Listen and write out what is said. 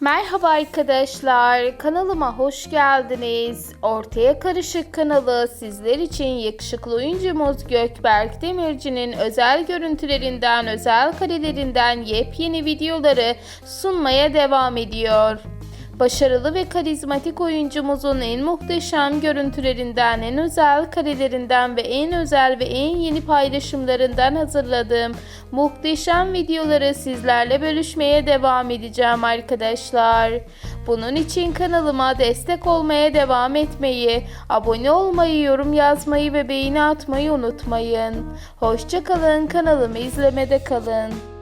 Merhaba arkadaşlar, kanalıma hoş geldiniz. Ortaya Karışık kanalı sizler için yakışıklı oyuncumuz Gökberk Demirci'nin özel görüntülerinden, özel karelerinden yepyeni videoları sunmaya devam ediyor. Başarılı ve karizmatik oyuncumuzun en muhteşem görüntülerinden, en özel karelerinden ve en özel ve en yeni paylaşımlarından hazırladığım muhteşem videoları sizlerle bölüşmeye devam edeceğim arkadaşlar. Bunun için kanalıma destek olmaya devam etmeyi, abone olmayı, yorum yazmayı ve beğeni atmayı unutmayın. Hoşçakalın, kanalımı izlemede kalın.